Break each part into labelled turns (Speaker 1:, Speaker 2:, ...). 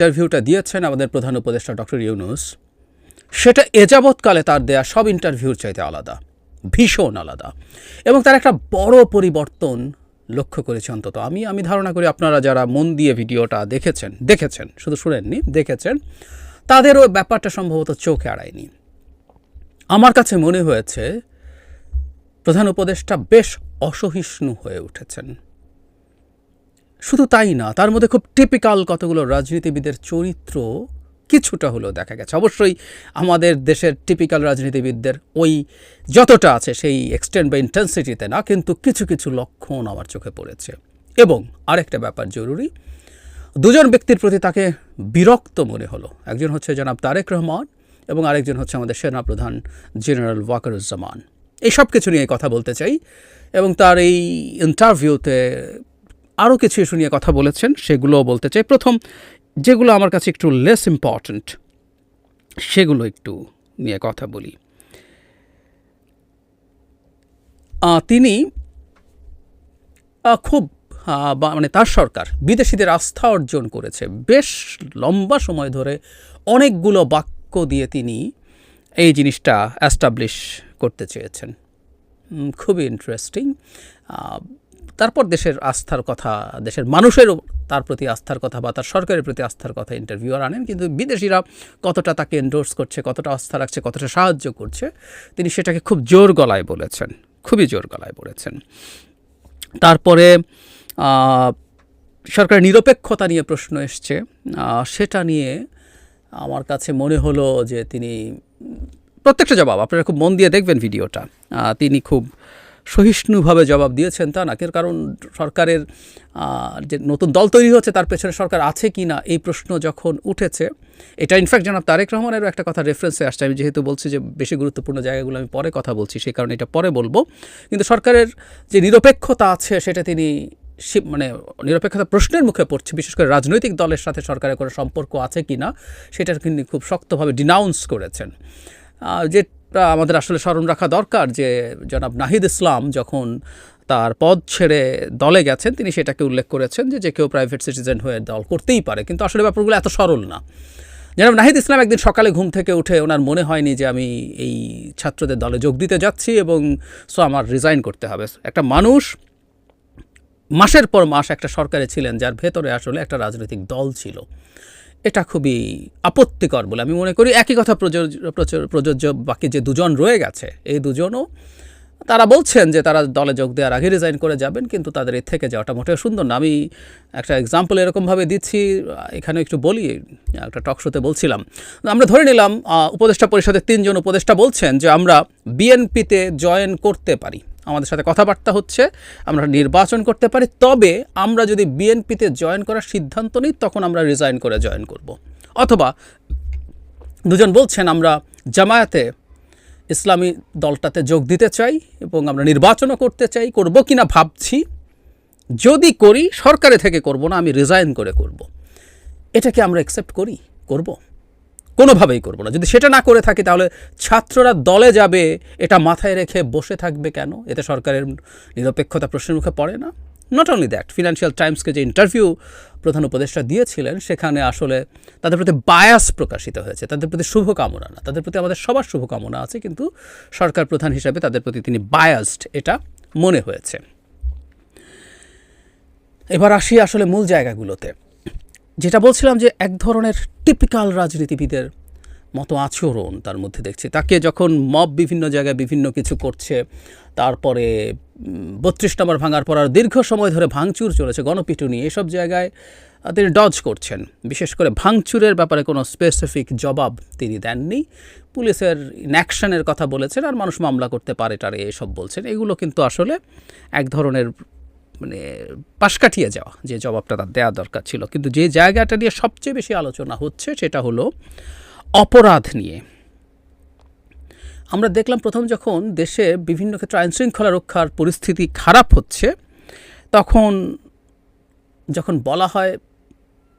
Speaker 1: ইন্টারভিউটা দিয়েছেন আমাদের প্রধান উপদেষ্টা ডক্টর ইউনুস। সেটা এযাবৎকালে তার দেয়া সব ইন্টারভিউর চাইতে আলাদা, ভীষণ আলাদা। এবং তার একটা বড় পরিবর্তন লক্ষ্য করেছি অন্তত। আমি আমি ধারণা করি আপনারা যারা মন দিয়ে ভিডিওটা দেখেছেন দেখেছেন, শুধু শুনেননি, দেখেছেন তাদেরও ব্যাপারটা সম্ভবত চোখে আড়ায়নি। আমার কাছে মনে হয়েছে, প্রধান উপদেষ্টা বেশ অসহিষ্ণু হয়ে উঠেছেন। শুধু তাই না, তার মধ্যে খুব টিপিক্যাল কতগুলো রাজনীতিবিদের চরিত্র কিছুটা হলেও দেখা গেছে। অবশ্যই আমাদের দেশের টিপিক্যাল রাজনীতিবিদদের ওই যতটা আছে সেই এক্সটেন্ট বা ইন্টেন্সিটিতে না, কিন্তু কিছু কিছু লক্ষণ আমার চোখে পড়েছে। এবং আরেকটা ব্যাপার জরুরি, দুজন ব্যক্তির প্রতি তাকে বিরক্ত মনে হলো। একজন হচ্ছে জনাব তারেক রহমান এবং আরেকজন হচ্ছে আমাদের সেনাপ্রধান জেনারেল ওয়াকারুজ্জামান। এই সব কিছু নিয়ে কথা বলতে চাই এবং তার এই ইন্টারভিউতে আরও কিছু ইস্যু নিয়ে কথা বলেছেন, সেগুলোও বলতে চাই। প্রথম, যেগুলো আমার কাছে একটু লেস ইম্পর্ট্যান্ট সেগুলো একটু নিয়ে কথা বলি। তিনি খুব মানে তার সরকার বিদেশিদের আস্থা অর্জন করেছে। বেশ লম্বা সময় ধরে অনেকগুলো বাক্য দিয়ে তিনি এই জিনিসটা অ্যাস্টাবলিশ করতে চেয়েছেন। খুবই ইন্টারেস্টিং তারপর দেশের আস্থার কথা, দেশের মানুষেরও তার প্রতি আস্থার কথা বা তার সরকারের প্রতি আস্থার কথা ইন্টারভিউয়ার আনেন। কিন্তু বিদেশিরা কতটা তাকে এন্ডোর্স করছে, কতটা আস্থা রাখছে, কতটা সাহায্য করছে, তিনি সেটাকে খুব জোর গলায় বলেছেন, খুবই জোর গলায় বলেছেন। তারপরে সরকারের নিরপেক্ষতা নিয়ে প্রশ্ন এসছে। সেটা নিয়ে আমার কাছে মনে হলো যে তিনি, প্রত্যেকটা জবাব, আপনারা খুব মন দিয়ে দেখবেন ভিডিওটা। তিনি খুব সহিষ্ণুভাবে জবাব দিয়েছেন তা না। কারণ সরকারের যে নতুন দল তৈরি হচ্ছে তার পেছনে সরকার আছে কি না, এই প্রশ্ন যখন উঠেছে, এটা ইনফ্যাক্ট জনাব তারেক রহমানেরও একটা কথা রেফারেন্সে আসছে। আমি যেহেতু বলছি যে বেশি গুরুত্বপূর্ণ জায়গাগুলো আমি পরে কথা বলছি, সেই কারণে এটা পরে বলব। কিন্তু সরকারের যে নিরপেক্ষতা আছে, সেটা তিনি মানে নিরপেক্ষতা প্রশ্নের মুখে পড়ছে, বিশেষ করে রাজনৈতিক দলের সাথে সরকারের কোনো সম্পর্ক আছে কি না সেটা তিনি খুব শক্তভাবে ডিনাউন্স করেছেন। যেটা আমাদের আসলে স্মরণ রাখা দরকার যে জনাব নাহিদ ইসলাম যখন তার পদ ছেড়ে দলে গেছেন, তিনি সেটাকে উল্লেখ করেছেন যে যে কেউ প্রাইভেট সিটিজেন হয়ে দল করতেই পারে। কিন্তু আসলে ব্যাপারগুলো এত সরল না। জনাব নাহিদ ইসলাম একদিন সকালে ঘুম থেকে উঠে ওনার মনে হয়নি যে, আমি এই ছাত্রদের দলে যোগ দিতে যাচ্ছি এবং সো আমার রিজাইন করতে হবে। একটা মানুষ মাসের পর মাস একটা সরকারে ছিলেন, যার ভেতরে আসলে একটা রাজনৈতিক দল ছিল। এটা খুবই আপত্তিকর বলে আমি মনে করি। একই কথা প্রযোজ্য প্রযোজ্য বাকি যে দুজন রয়ে গেছে, এই দুজনও তারা বলছেন যে তারা দলে যোগ দেওয়ার আগে রিজাইন করে যাবেন, কিন্তু তাদের এর থেকে যাওয়াটা মোটেও সুন্দর না। আমি একটা এক্সাম্পল এরকমভাবে দিচ্ছি, এখানে একটু বলি, একটা টক শোতে বলছিলাম। আমরা ধরে নিলাম উপদেষ্টা পরিষদের তিনজন উপদেষ্টা বলছেন যে আমরা বিএনপিতে জয়েন করতে পারি। আমাদের সাথে কথাবার্তা হচ্ছে, আমরা নির্বাচন করতে পারি, তবে আমরা যদি বিএনপিতে জয়েন করার সিদ্ধান্ত নিই, তখন আমরা রিজাইন করে জয়েন করব। অথবা দুজন বলছেন, আমরা জামায়াতে ইসলামী দলটাতে যোগ দিতে চাই এবং আমরা নির্বাচনও করতে চাই, করব কি না ভাবছি যদি করি, সরকারে থেকে করব না, আমি রিজাইন করে করব। এটাকে আমরা অ্যাকসেপ্ট করি, করব কোনোভাবেই করব না। যদি সেটা না করে থাকি, তাহলে ছাত্ররা দলে যাবে, এটা মাথায় রেখে বসে থাকবে কেন? এতে সরকারের নিরপেক্ষতা প্রশ্নের মুখে পড়ে না। নট অনলি দ্যাট ফিনান্সিয়াল টাইমসকে যে ইন্টারভিউ প্রধান উপদেষ্টা দিয়েছিলেন, সেখানে আসলে তাদের প্রতি বায়াস প্রকাশিত হয়েছে, তাদের প্রতি শুভকামনা না। তাদের প্রতি আমাদের সবার শুভকামনা আছে, কিন্তু সরকার প্রধান হিসাবে তাদের প্রতি তিনি বায়াসড এটা মনে হয়েছে। এবার আসি আসলে মূল জায়গাগুলোতে। যেটা বলছিলাম যে এক ধরনের টিপিক্যাল রাজনীতিবিদের মতো আচরণ তার মধ্যে দেখছি। তাকে যখন মব বিভিন্ন জায়গায় বিভিন্ন কিছু করছে, তারপরে বত্রিশ নম্বর ভাঙার পর আর দীর্ঘ সময় ধরে ভাঙচুর চলেছে, গণপিটুনি, এসব জায়গায় তিনি ডজ করছেন। বিশেষ করে ভাঙচুরের ব্যাপারে কোনো স্পেসিফিক জবাব তিনি দেননি। পুলিশের ইনঅ্যাকশনের কথা বলেছেন, আর মানুষ মামলা করতে পারে, টারে এসব বলছেন। এগুলো কিন্তু আসলে এক ধরনের মানে পাশ কাটিয়ে যাওয়া, যে জবাবটা তার দেওয়া দরকার ছিল। কিন্তু যে জায়গাটা নিয়ে সবচেয়ে বেশি আলোচনা হচ্ছে সেটা হলো অপরাধ নিয়ে। আমরা দেখলাম প্রথম যখন দেশে বিভিন্ন ক্ষেত্রে আইনশৃঙ্খলা রক্ষার পরিস্থিতি খারাপ হচ্ছে, তখন যখন বলা হয়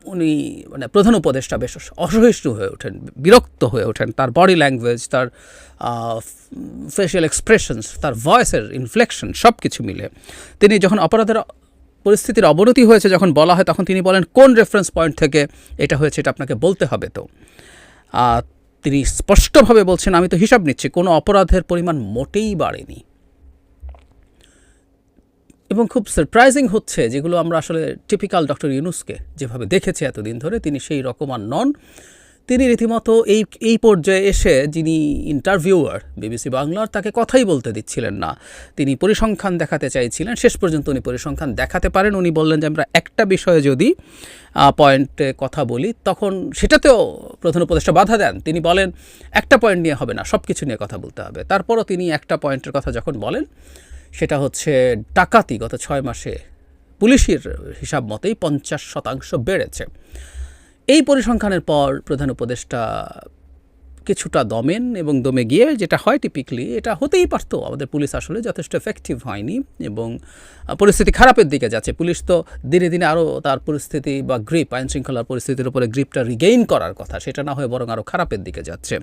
Speaker 1: উনি মানে প্রধান উপদেষ্টা বেশ অসহিষ্ণু হয়ে ওঠেন, বিরক্ত হয়ে ওঠেন। তার বডি ল্যাঙ্গুয়েজ তার ফেশিয়াল এক্সপ্রেশনস তার ভয়েসের ইনফ্লেকশন সব কিছু মিলে। তিনি যখন অপরাধের পরিস্থিতির অবনতি হয়েছে যখন বলা হয়, তখন তিনি বলেন, কোন রেফারেন্স পয়েন্ট থেকে এটা হয়েছে, এটা আপনাকে বলতে হবে তো? তিনি স্পষ্টভাবে বলছেন, আমি তো হিসাব নিচ্ছি, কোনো অপরাধের পরিমাণ মোটেই বাড়েনি। এবং খুব সারপ্রাইজিং হচ্ছে যেগুলো আমরা আসলে টিপিক্যাল ডক্টর ইউনুসকে যেভাবে দেখেছি এতদিন ধরে, তিনি সেই রকম আর নন। তিনি রীতিমতো এই এই পর্যায়ে এসে যিনি ইন্টারভিউয়ার বিবিসি বাংলার, তাকে কথাই বলতে দিচ্ছিলেন না। তিনি পরিসংখ্যান দেখাতে চাইছিলেন, শেষ পর্যন্ত উনি পরিসংখ্যান দেখাতে পারেন। উনি বললেন যে, আমরা একটা বিষয়ে যদি পয়েন্টে কথা বলি, তখন সেটাতেও প্রধান উপদেষ্টা বাধা দেন। তিনি বলেন, একটা পয়েন্ট নিয়ে হবে না সব কিছু নিয়ে কথা বলতে হবে। তারপরও তিনি একটা পয়েন্টের কথা যখন বলেন সেটা হচ্ছে ডাকাতি গত ছয় মাসে পুলিশের হিসাব মতেই পঞ্চাশ শতাংশ বেড়েছে। এই পরিসংখ্যানের পর প্রধান উপদেষ্টা কিছুটা দমেন এবং দমে গিয়ে যেটা হয় টিপিকলি এটা হতেই পারতো। আমাদের পুলিশ আসলে যথেষ্ট এফেক্টিভ হয়নি এবং পরিস্থিতি খারাপের দিকে যাচ্ছে। পুলিশ তো দিনে দিনে আরও তার পরিস্থিতি বা গ্রিপ আইন শৃঙ্খলার পরিস্থিতির উপরে গ্রিপটা রিগেইন করার কথা, সেটা না হয়ে বরং আরও খারাপের দিকে যাচ্ছে।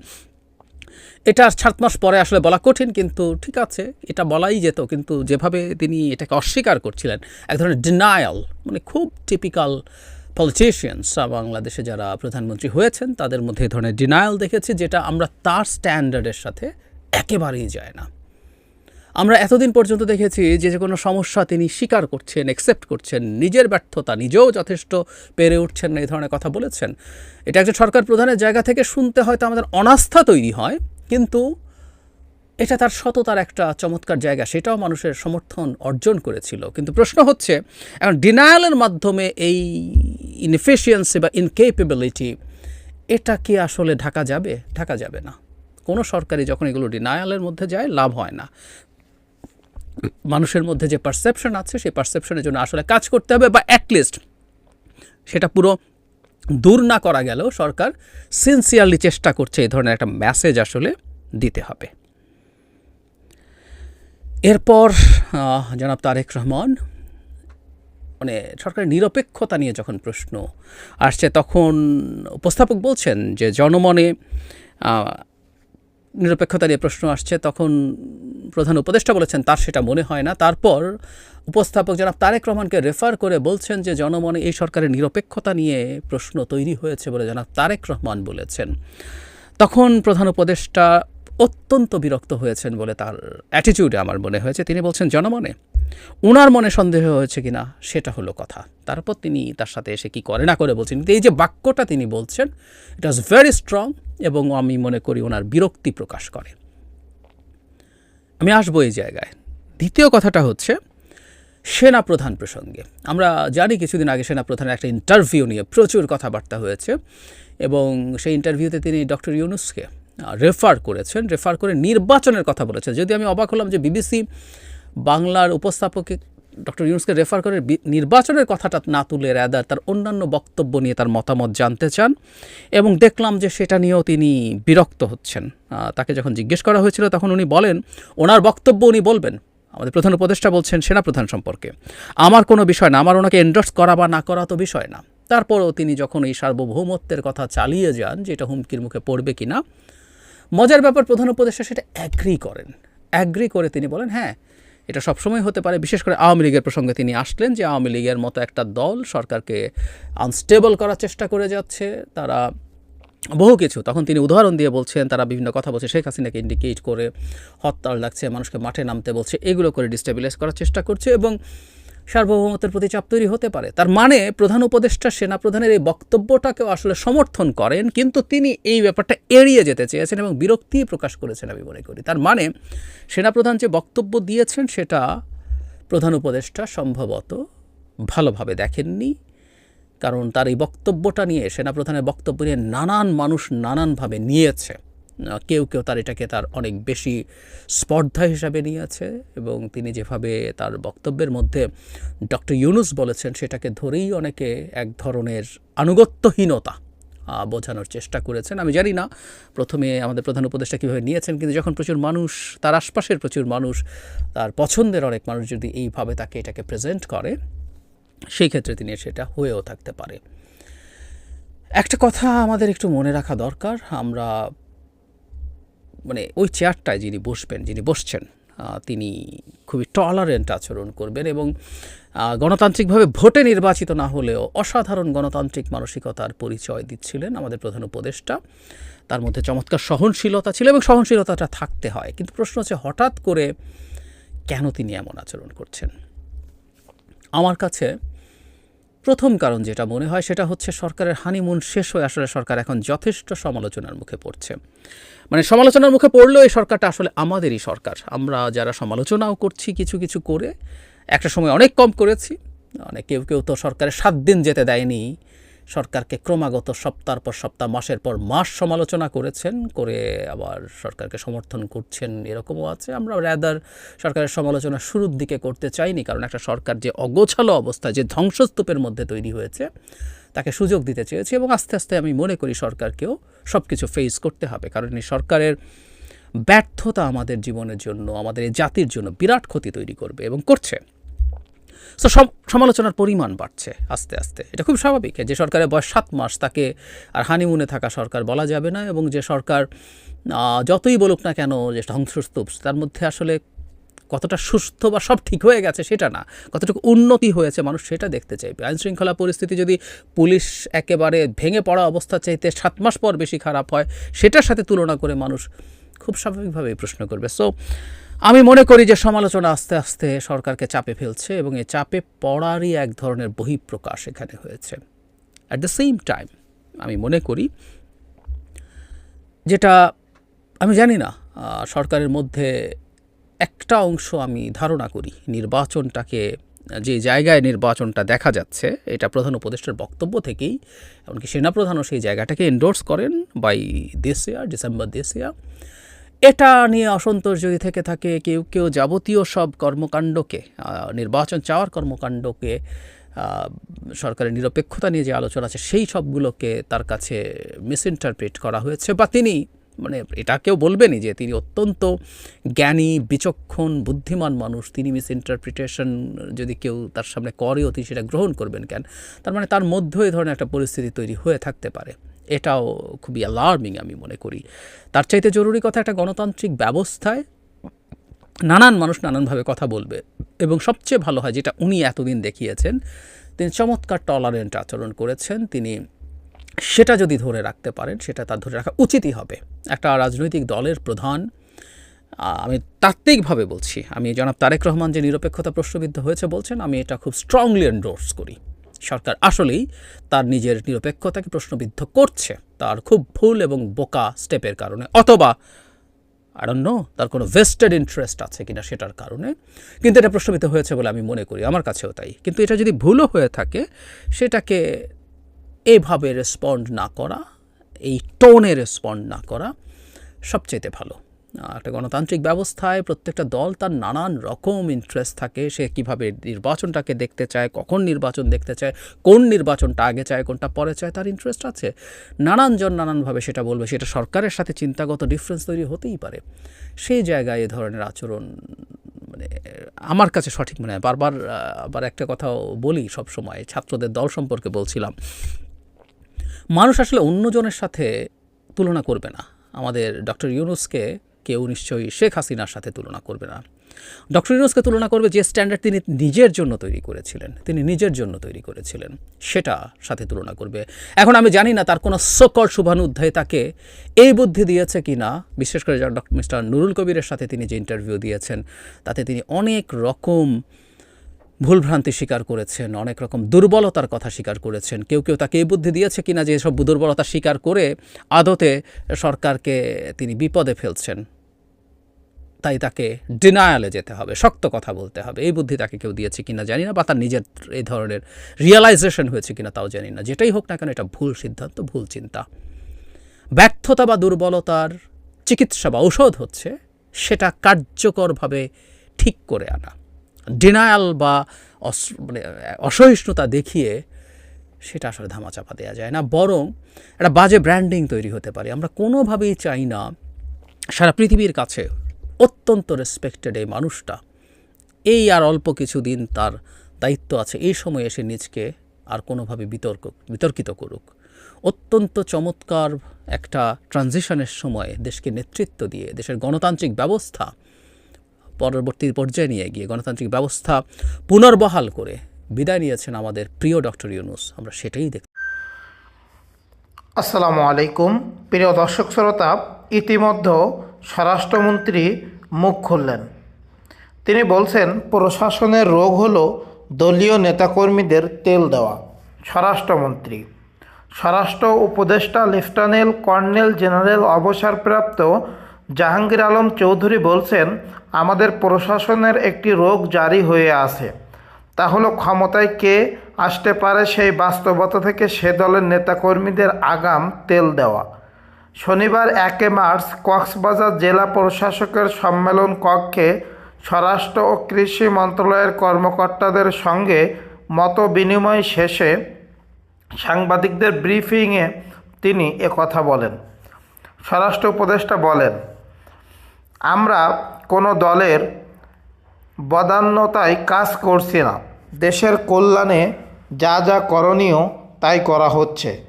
Speaker 1: এটা সাত মাস পরে আসলে বলা কঠিন, কিন্তু ঠিক আছে, এটা বলাই যেত, কিন্তু যেভাবে তিনি এটাকে অস্বীকার করছিলেন, এক ধরনের ডিনায়াল মানে খুব টিপিক্যাল পলিটিশিয়ানস বাংলাদেশে যারা প্রধানমন্ত্রী হয়েছেন, তাদের মধ্যে এই ধরনের ডিনায়াল দেখেছি, যেটা আমরা তার স্ট্যান্ডার্ডের সাথে একেবারেই যায় না। আমরা এতদিন পর্যন্ত দেখেছি যে যে কোনো সমস্যা তিনি স্বীকার করছেন একসেপ্ট করছেন, নিজের ব্যর্থতা নিজেও যথেষ্ট পেরে উঠছেন না, এই ধরনের কথা বলেছেন। এটা একজন সরকার প্রধানের জায়গা থেকে শুনতে হয়তো আমাদের অনাস্থা তৈরি হয়, কিন্তু এটা তার সততার একটা চমৎকার জায়গা, সেটাও মানুষের সমর্থন অর্জন করেছিল। কিন্তু প্রশ্ন হচ্ছে, এখন ডিনায়ালের মাধ্যমে এই ইনএফিসিয়েন্সি বা ইনকেপেবিলিটি এটা কি আসলে ঢাকা যাবে? ঢাকা যাবে না। কোনো সরকারি যখন এগুলো ডিনায়ালের মধ্যে যায়, লাভ হয় না। মানুষের মধ্যে যে পারসেপশন আছে, সেই পারসেপশনের জন্য আসলে কাজ করতে হবে বা অ্যাটলিস্ট সেটা পুরো দূর না করা গেলেও সরকার সিনসিয়ারলি চেষ্টা করছে এই ধরনের একটা মেসেজ আসলে দিতে হবে। এরপর জনাব তারেক রহমান মানে সরকারের নিরপেক্ষতা নিয়ে যখন প্রশ্ন আসছে, তখন উপস্থাপক বলছেন যে জনমনে নিরপেক্ষতা নিয়ে প্রশ্ন আসছে, তখন প্রধান উপদেষ্টা বলেছেন, তার সেটা মনে হয় না। তারপর উপস্থাপক জনাব তারেক রহমানকে রেফার করে বলছেন যে, জনমনে এই সরকারের নিরপেক্ষতা নিয়ে প্রশ্ন তৈরি হয়েছে বলে জনাব তারেক রহমান বলেছেন। তখন প্রধান উপদেষ্টা অত্যন্ত বিরক্ত হয়েছেন বলে তার অ্যাটিটিউডে আমার মনে হয়েছে। তিনি বলছেন, জনমনে উনার মনে সন্দেহ হয়েছে কিনা, সেটা হলো কথা। তারপর তিনি তার সাথে এসে কি করে না করে বলছেন। এই যে বাক্যটা তিনি বলছেন ইট ওয়াজ ভেরি স্ট্রং এবং আমি মনে করি ওনার বিরক্তি প্রকাশ করে। আমি আসব এই জায়গায়। দ্বিতীয় কথাটা হচ্ছে, সেনা প্রধান প্রসঙ্গে। আমরা জানি কিছুদিন আগে সেনা প্রধানের একটা ইন্টারভিউ নিয়ে প্রচুর কথাবার্তা হয়েছে এবং সেই ইন্টারভিউতে তিনি ডক্টর ইউনুসকে রেফার করেছেন। রেফার করে নির্বাচনের কথা বলেছেন। যদি আমি অবাক হলাম যে বিবিসি বাংলার উপস্থাপকে ডক্টর ইউনুসকে রেফার করে নির্বাচনের কথাটা না তুলে র্যাদার তার অন্যান্য বক্তব্য নিয়ে তার মতামত জানতে চান এবং দেখলাম যে সেটা নিয়েও তিনি বিরক্ত হচ্ছেন। তাকে যখন জিজ্ঞেস করা হয়েছিল তখন উনি বলেন, ওনার বক্তব্য উনি বলবেন। আমাদের প্রধান উপদেষ্টা বলছেন সেনাপ্রধান সম্পর্কে। আমার কোনো বিষয় না, আমার ওনাকে এন্ডোর্স করা বা না করা তো বিষয় না। তারপরও তিনি যখন এই সার্বভৌমত্বের কথা চালিয়ে যান যে এটা হুমকির মুখে পড়বে কিনা, মজার ব্যাপার প্রধান উপদেষ্টা সেটা অ্যাগ্রি করেন। অ্যাগ্রি করে তিনি বলেন হ্যাঁ এটা সবসময় হতে পারে। বিশেষ করে আওয়ামী লীগের প্রসঙ্গে তিনি আসলেন যে আওয়ামী লীগের মতো একটা দল সরকারকে আনস্টেবল করার চেষ্টা করে যাচ্ছে। তারা বহু কিছু, তখন তিনি উদাহরণ দিয়ে বলছেন, তারা বিভিন্ন কথা বলছে, শেখ হাসিনাকে ইন্ডিকেট করে হরতাল ডাকছে মানুষকে মাঠে নামতে বলছে, এগুলো করে ডিস্টেবিলাইজ করার চেষ্টা করছে এবং সার্বভৌমত্বের প্রতি চাপ তৈরি হতে পারে। তার মানে প্রধান উপদেষ্টা, সেনাপ্রধানের এই বক্তব্যটাকেও আসলে সমর্থন করেন, কিন্তু তিনি এই ব্যাপারটা এড়িয়ে যেতে চেয়েছেন এবং বিরক্তি প্রকাশ করেছেন আমি মনে করি। তার মানে সেনাপ্রধান যে বক্তব্য দিয়েছেন, সেটা প্রধান উপদেষ্টা সম্ভবত ভালোভাবে দেখেননি, কারণ তার এই বক্তব্যটা নিয়ে, সেনাপ্রধানের বক্তব্য নিয়ে নানান মানুষ নানানভাবে নিয়েছে। কেউ কেউ তার এটাকে তার অনেক বেশি স্পর্ধা হিসাবে নিয়েছে এবং তিনি যেভাবে তার বক্তব্যের মধ্যে ডক্টর ইউনুস বলেছেন, সেটাকে ধরেই অনেকে এক ধরনের আনুগত্যহীনতা বোঝানোর চেষ্টা করেছেন। আমি জানি না, প্রথমে আমাদের প্রধান উপদেষ্টা কীভাবে নিয়েছেন, কিন্তু যখন প্রচুর মানুষ, তার আশপাশের প্রচুর মানুষ, তার পছন্দের অনেক মানুষ যদি এইভাবে তাকে এটাকে প্রেজেন্ট করে, সেই ক্ষেত্রে তিনি সেটা হয়েও থাকতে পারে। একটা কথা আমাদের একটু মনে রাখা দরকার, আমরা মানে ওই চেয়ারটায় যিনি বসবেন, যিনি বসছেন তিনি খুবই টলারেন্ট আচরণ করবেন এবং গণতান্ত্রিকভাবে ভোটে নির্বাচিত না হলেও অসাধারণ গণতান্ত্রিক মানসিকতার পরিচয় দিচ্ছিলেন আমাদের প্রধান উপদেষ্টা। তার মধ্যে চমৎকার সহনশীলতা ছিল এবং সহনশীলতাটা থাকতে হয়। কিন্তু প্রশ্ন হচ্ছে, হঠাৎ করে কেন তিনি এমন আচরণ করছেন? আমার কাছে প্রথম কারণ যেটা মনে হয় সেটা হচ্ছে সরকারের হানিমুন শেষ হয়ে আসলে সরকার এখন যথেষ্ট সমালোচনার মুখে পড়ছে। মানে সমালোচনার মুখে পড়লেও এই সরকারটা আসলে আমাদেরই সরকার। আমরা যারা সমালোচনাও করছি কিছু কিছু করে, একটা সময় অনেক কম করেছি মানে কেউ কেউ তো সরকারের সাত দিন যেতে দেয়নি। সরকারকে ক্রমাগত সপ্তাহ পর সপ্তাহ, মাসের পর মাস সমালোচনা করেছেন, করে আবার সরকারকে সমর্থন করছেন, এরকমও আছে। আমরা র্যাদার সরকারের সমালোচনা শুরুর দিকে করতে চাইনি, কারণ একটা সরকার যে অগোছালো অবস্থা, যে ধ্বংসস্তূপের মধ্যে তৈরি হয়েছে, তাকে সুযোগ দিতে চেয়েছি এবং আস্তে আস্তে আমি মনে করি সরকারকেও সব কিছু ফেস করতে হবে, কারণ এই সরকারের ব্যর্থতা আমাদের জীবনের জন্য, আমাদের এই জাতির জন্য বিরাট ক্ষতি তৈরি করবে এবং করছে। সো সমালোচনার পরিমাণ বাড়ছে আস্তে আস্তে। এটা খুব স্বাভাবিক যে সরকারের বয়স সাত মাস, তাকে আর হানিমুনে থাকা সরকার বলা যাবে না এবং যে সরকার যতই বলুক না কেন যে ধ্বংসস্তূপ, তার মধ্যে আসলে কতটা সুস্থ বা সব ঠিক হয়ে গেছে সেটা না। কতটুকু উন্নতি হয়েছে মানুষ সেটা দেখতে চাইবে। আইন শৃঙ্খলা পরিস্থিতি যদি পুলিশ একেবারে ভেঙে পড়া অবস্থা চাইতে সাত মাস পর বেশি খারাপ হয়, সেটার সাথে তুলনা করে মানুষ খুব স্বাভাবিকভাবেই প্রশ্ন করবে। সো আমি মনে করি যে সমালোচনা আস্তে আস্তে সরকারকে চাপে ফেলছে এবং এই চাপে পড়ারই এক ধরনের বহিঃপ্রকাশ এখানে হয়েছে। অ্যাট দ্য সেম টাইম আমি মনে করি যেটা আমি জানি না সরকারের মধ্যে একটা অংশ আমি ধারণা করি, নির্বাচনটাকে, যে জায়গায় নির্বাচনটা দেখা যাচ্ছে, এটা প্রধান উপদেষ্টার বক্তব্য থেকেই, এমনকি সেনাপ্রধানও সেই জায়গাটাকে এন্ডোর্স করেন বাই ইয়ার ডিসেম্বর ইয়ার এটা নিয়ে অসন্তোষ যদি থেকে থাকে কেউ কেউ যাবতীয় সব কর্মকাণ্ডকে নির্বাচন চাওয়ার কর্মকাণ্ডকে সরকারের নিরপেক্ষতা নিয়ে যে আলোচনা আছে, সেই সবগুলোকে তার কাছে মিসইন্টারপ্রেট করা হয়েছে বা তিনি মানে এটা কেউ বলবেনই যে তিনি অত্যন্ত জ্ঞানী, বিচক্ষণ, বুদ্ধিমান মানুষ। তিনি মিসইন্টারপ্রিটেশন যদি কেউ তার সামনে করেও তিনি সেটা গ্রহণ করবেন কেন? তার মানে তার মধ্যেও এই ধরনের একটা পরিস্থিতি তৈরি হয়ে থাকতে পারে। এটাও খুবই অ্যালার্মিং আমি মনে করি। তার চাইতে জরুরি কথা একটা গণতান্ত্রিক ব্যবস্থায় নানান মানুষ নানানভাবে কথা বলবে এবং সবচেয়ে ভালো হয় যেটা উনি এতদিন দেখিয়েছেন, তিনি চমৎকার টলারেন্ট আচরণ করেছেন, তিনি সেটা যদি ধরে রাখতে পারেন, সেটা তার ধরে রাখা উচিতই হবে। একটা রাজনৈতিক দলের প্রধান আমি তাত্ত্বিকভাবে বলছি, আমি জনাব তারেক রহমান যে নিরপেক্ষতা প্রশ্নবিদ্ধ হয়েছে বলছেন, আমি এটা খুব স্ট্রংলি এন্ডোর্স করি। সরকার আসলেই তার নিজের নিরপেক্ষতাকে প্রশ্নবিদ্ধ করছে। তার খুব ভুল এবং বোকা স্টেপের কারণে। অথবা আড়ন্য তার কোনো ভেস্টেড ইন্টারেস্ট আছে কিনা সেটার কারণে। কিন্তু এটা প্রশ্নবিদ্ধ হয়েছে বলে আমি মনে করি, আমার কাছেও তাই। কিন্তু এটা যদি ভুলও হয়ে থাকে, সেটাকে এভাবে রেসপন্ড না করা, এই টোনে রেসপন্ড না করা সবচেয়ে ভালো। একটা গণতান্ত্রিক ব্যবস্থায় প্রত্যেকটা দল তার নানান রকম ইন্টারেস্ট থাকে। সে কীভাবে নির্বাচনটাকে দেখতে চায়, কখন নির্বাচন দেখতে চায়, কোন নির্বাচনটা আগে চায়, কোনটা পরে চায়, তার ইন্টারেস্ট আছে। নানানজন নানানভাবে সেটা বলবে, সেটা সরকারের সাথে চিন্তাগত ডিফারেন্স তৈরি হতেই পারে। সেই জায়গায় এ ধরনের আচরণ মানে আমার কাছে সঠিক মনে হয়। বারবার, আবার একটা কথাও বলি সব সময় ছাত্রদের দল সম্পর্কে বলছিলাম। মানুষ আসলে অন্যজনের সাথে তুলনা করবে না। আমাদের ডক্টর ইউনুসকে কেউ নিশ্চয়ই শেখ হাসিনার সাথে তুলনা করবে না। ডক্টর ইউনুসকে তুলনা করবে যে স্ট্যান্ডার্ড তিনি নিজের জন্য তৈরি করেছিলেন, তিনি নিজের জন্য তৈরি করেছিলেন, সেটা সাথে তুলনা করবে। এখন আমি জানি না তার কোনো সকল শুভানুধ্যায় তাকে এই বুদ্ধি দিয়েছে কি না বিশেষ করে ডক্টর মিস্টার নুরুল কবিরের সাথে তিনি যে ইন্টারভিউ দিয়েছেন, তাতে তিনি অনেক রকম ভুলভ্রান্তি স্বীকার করেছেন, অনেক রকম দুর্বলতার কথা স্বীকার করেছেন। কেউ কেউ তাকে এই বুদ্ধি দিয়েছে কিনা যে এসব দুর্বলতা স্বীকার করে আদতে সরকারকে তিনি বিপদে ফেলছেন। তাই তাকে ডিনায়ালে যেতে হবে, শক্ত কথা বলতে হবে। এই বুদ্ধি তাকে কেউ দিয়েছে কিনা জানি না, বা তার নিজের এই ধরনের রিয়েলাইজেশন হয়েছে কিনা তাও জানি না। যেটাই হোক না কেন, এটা ভুল সিদ্ধান্ত, ভুল চিন্তা। ব্যর্থতা বা দুর্বলতার চিকিৎসা বা ঔষধ হচ্ছে সেটা কার্যকরভাবে ঠিক করে আনা। ডিনায়াল বা মানে অসহিষ্ণুতা দেখিয়ে সেটা আসলে ধামাচাপা দেওয়া যায় না। বরং একটা বাজে ব্র্যান্ডিং তৈরি হতে পারে। আমরা কোনোভাবেই চাই না সারা পৃথিবীর কাছে অত্যন্ত রেসপেক্টেড এই মানুষটা। এই আর অল্প কিছুদিন তার দায়িত্ব আছে। এই সময় এসে নিজকে আর কোনোভাবে বিতর্ক, বিতর্কিত করুক। অত্যন্ত চমৎকার একটা ট্রানজিশনের সময় দেশকে নেতৃত্ব দিয়ে, দেশের গণতান্ত্রিক ব্যবস্থা পরবর্তী পর্যায়ে নিয়ে গিয়ে গণতান্ত্রিক ব্যবস্থা পুনর্বহাল করে বিদায় নিয়েছেন আমাদের প্রিয় ডক্টর ইউনুস। আমরা সেটাই দেখ
Speaker 2: আসসালামু আলাইকুম। প্রিয় দর্শক শ্রোতা ইতিমধ্যে স্বরাষ্ট্রমন্ত্রী মুখ খুললেন। তিনি বলছেন, প্রশাসনের রোগ হলো দলীয় নেতাকর্মীদের তেল দেওয়া। স্বরাষ্ট্রমন্ত্রী, স্বরাষ্ট্র উপদেষ্টা লেফটেন্যান্ট কর্নেল জেনারেল অবসরপ্রাপ্ত জাহাঙ্গীর আলম চৌধুরী বলছেন, আমাদের প্রশাসনের একটি রোগ জারি হয়ে আছে। তা হলো ক্ষমতায় কে আসতে পারে সেই বাস্তবতা থেকে সে দলের নেতাকর্মীদের আগাম তেল দেওয়া। শনিবার একে মার্চ কক্সবাজার জেলা প্রশাসকের সম্মেলন কক্ষে স্বরাষ্ট্র ও কৃষি মন্ত্রণালয়ের কর্মকর্তাদের সঙ্গে মত বিনিময় শেষে সাংবাদিকদের ব্রিফিংয়ে তিনি কথা বলেন। স্বরাষ্ট্র উপদেষ্টা বলেন, আমরা কোনো দলের বদান্যতায় কাজ করছি না। দেশের কল্যাণে যা যা করণীয় তাই করা হচ্ছে।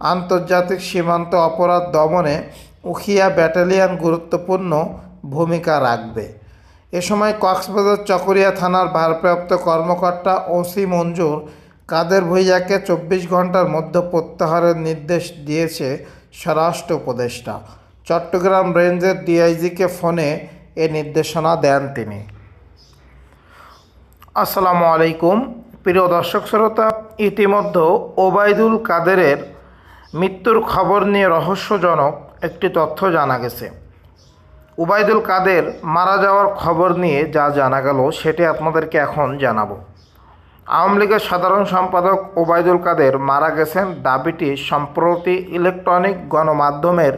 Speaker 2: আন্তর্জাতিক সীমান্ত অপরাধ দমনে উখিয়া ব্যাটালিয়ান গুরুত্বপূর্ণ ভূমিকা রাখবে। এ সময় কক্সবাজার চকরিয়া থানার ভারপ্রাপ্ত কর্মকর্তা ওসি মঞ্জুর কাদের ভুইয়াকে চব্বিশ ঘণ্টার মধ্যে প্রত্যাহারের নির্দেশ দিয়েছে স্বরাষ্ট্র উপদেষ্টা। চট্টগ্রাম রেঞ্জের ডিআইজিকে ফোনে এ নির্দেশনা দেন তিনি। আসসালামু আলাইকুম। প্রিয় দর্শক শ্রোতা ইতিমধ্যে ওবায়দুল কাদেরের মৃত্যুর খবর নিয়ে রহস্যজনক একটি তথ্য জানা গেছে। উবায়দুল কাদের মারা যাওয়ার খবর নিয়ে যা জানা গেল, সেটি আপনাদেরকে এখন জানাব। আওয়ামী লীগের সাধারণ সম্পাদক ওবায়দুল কাদের মারা গেছেন দাবিটি সম্প্রতি ইলেকট্রনিক গণমাধ্যমের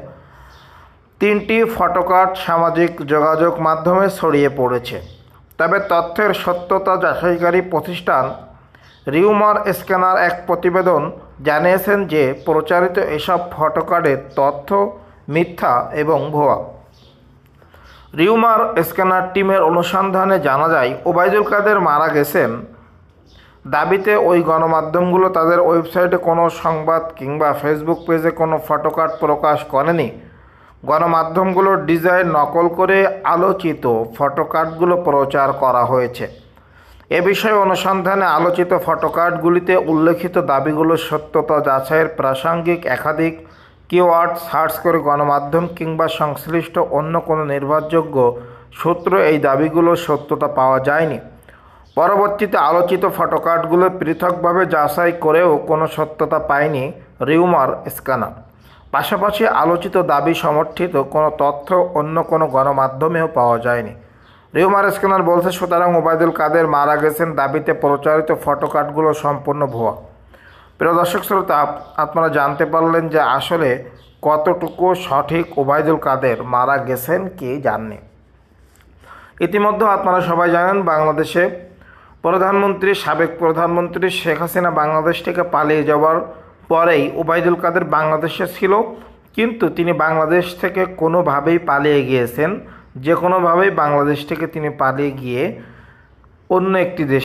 Speaker 2: তিনটি ফটোকার্ড সামাজিক যোগাযোগ মাধ্যমে ছড়িয়ে পড়েছে। তবে তথ্যের সত্যতা যাচাইকারী প্রতিষ্ঠান রিউমার স্ক্যানার এক প্রতিবেদন জানিয়েছেন যে প্রচারিত এসব ফটোকার্ডের তথ্য, মিথ্যা এবং ভুয়া। রিউমার স্ক্যানার টিমের অনুসন্ধানে জানা যায়, ওবায়দুল কাদের মারা গেছেন। দাবিতে ওই গণমাধ্যমগুলো তাদের ওয়েবসাইটে কোনো সংবাদ কিংবা ফেসবুক পেজে কোনো ফটোকার্ড প্রকাশ করেনি। গণমাধ্যমগুলোর ডিজাইন নকল করে আলোচিত ফটোকার্ডগুলো প্রচার করা হয়েছে। এ বিষয়ে অনুসন্ধানে আলোচিত ফটোকার্ডগুলিতে উল্লেখিত দাবিগুলোর সত্যতা যাচাইয়ের প্রাসঙ্গিক, একাধিক কিওয়ার্ড সার্চ করে গণমাধ্যম কিংবা সংশ্লিষ্ট অন্য কোনো নির্ভরযোগ্য সূত্র এই দাবিগুলোর সত্যতা পাওয়া যায়নি। পরবর্তীতে আলোচিত ফটোকার্ডগুলো পৃথকভাবে যাচাই করেও কোনো সত্যতা পায়নি রিউমার স্ক্যানার। পাশাপাশি আলোচিত দাবি সমর্থিত কোনো তথ্য অন্য কোনো গণমাধ্যমেও পাওয়া যায়নি। রিউমার স্ক্যানার বলছে, সুতরাং ওবায়দুল কাদের মারা গেছেন দাবিতে প্রচারিত ফটোকার্ডগুলো সম্পূর্ণ ভুয়া। প্রিয় দর্শক শ্রোতা, আপনারা জানতে পারলেন যে আসলে কতটুকু সঠিক ওবায়দুল কাদের মারা গেছেন কি জাননি। ইতিমধ্যে আপনারা সবাই জানেন, বাংলাদেশে প্রধানমন্ত্রী, সাবেক প্রধানমন্ত্রী শেখ হাসিনা বাংলাদেশ থেকে পালিয়ে যাওয়ার পরেই ওবায়দুল কাদের বাংলাদেশে ছিল, কিন্তু তিনি বাংলাদেশ থেকে কোনোভাবেই পালিয়ে গিয়েছেন যে কোনোভাবেই বাংলাদেশ থেকে তিনি পালিয়ে গিয়ে অন্য একটি দেশ